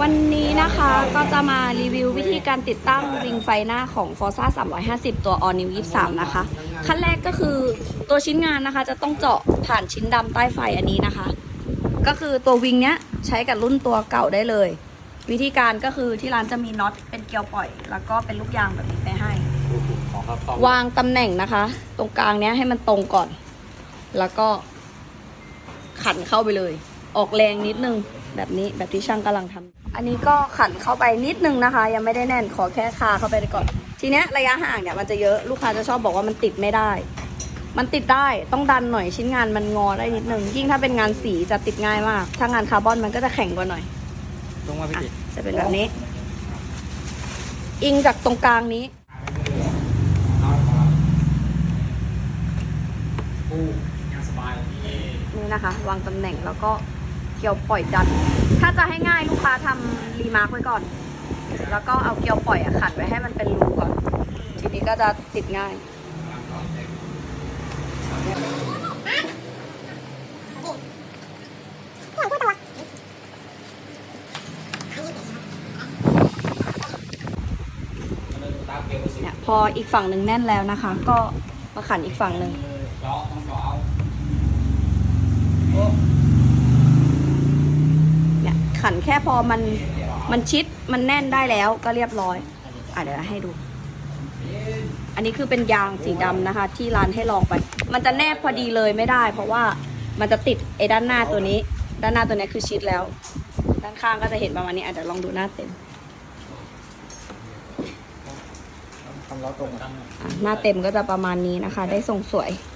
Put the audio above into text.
วันนี้นะคะก็จะมารีวิววิธีการติดตั้งริงไฟหน้าของ Forza 350 ตัว All New 23 นะคะ ขั้นแรกก็คือตัวชิ้นงานนะคะ จะต้องเจาะผ่านชิ้นดำใต้ไฟอันนี้นะคะ ก็คือตัววิงเนี้ยใช้กับรุ่นตัวเก่าได้เลย วิธีการก็คือที่ร้านจะมีน็อตเป็นเกลียวปล่อย แล้วก็เป็นลูกยางแบบนี้ไปให้ วางตำแหน่งนะคะ ตรงกลางเนี้ยให้มันตรงก่อน แล้วก็ขันเข้าไปเลย ออกแรงนิดนึงแบบนี้แบบที่ช่างกำลังทำ อันนี้ก็ขันเข้าไปนิดนึงนะคะ ยังไม่ได้แน่นขอแค่คาเข้าไปได้ก่อน ทีเนี้ยระยะห่างเนี่ยมันจะเยอะลูกค้าจะชอบบอกว่ามันติดไม่ได้ มันติดได้ต้องดันหน่อยชิ้นงานมันงอได้นิดนึงยิ่งถ้าเป็นงานสีจะติดง่ายมาก ถ้างานคาร์บอนมันก็จะแข็งกว่าหน่อยตรงมาพี่อะติจะเป็นแบบนี้ อิงจากตรงกลางนี้กู้ยังสบายนี่นี่นะคะ วางตำแหน่งแล้วก็ เกลียวปล่อยดัน ถ้าจะให้ง่ายลูกค้าทำรีมาร์กไว้ก่อน แล้วก็เอาเกลียวปล่อยอะขัดไว้ให้มันเป็นรูก่อน ทีนี้ก็จะติดง่าย เนี่ยพออีกฝั่งหนึ่งแน่นแล้วนะคะ ก็มาขันอีกฝั่งหนึ่งะต้องเจาะเอาโอ้ เนี่ย ขันแค่พอมันมันชิดมันแน่นได้แล้วก็เรียบร้อยอะเดี๋ยวให้ดู อันนี้คือเป็นยางสีดำนะคะ ที่ร้านให้ลองไป มันจะแนบพอดีเลยไม่ได้ เพราะว่ามันจะติดไอ้ด้านหน้าตัวนี้ ด้านหน้าตัวนี้คือชิดแล้ว ด้านข้างก็จะเห็นประมาณนี้อะเดี๋ยวลองดูหน้าเต็มทำล้อตรงอะอะหน้าเต็มก็จะประมาณนี้นะคะ ได้ทรงสวยเ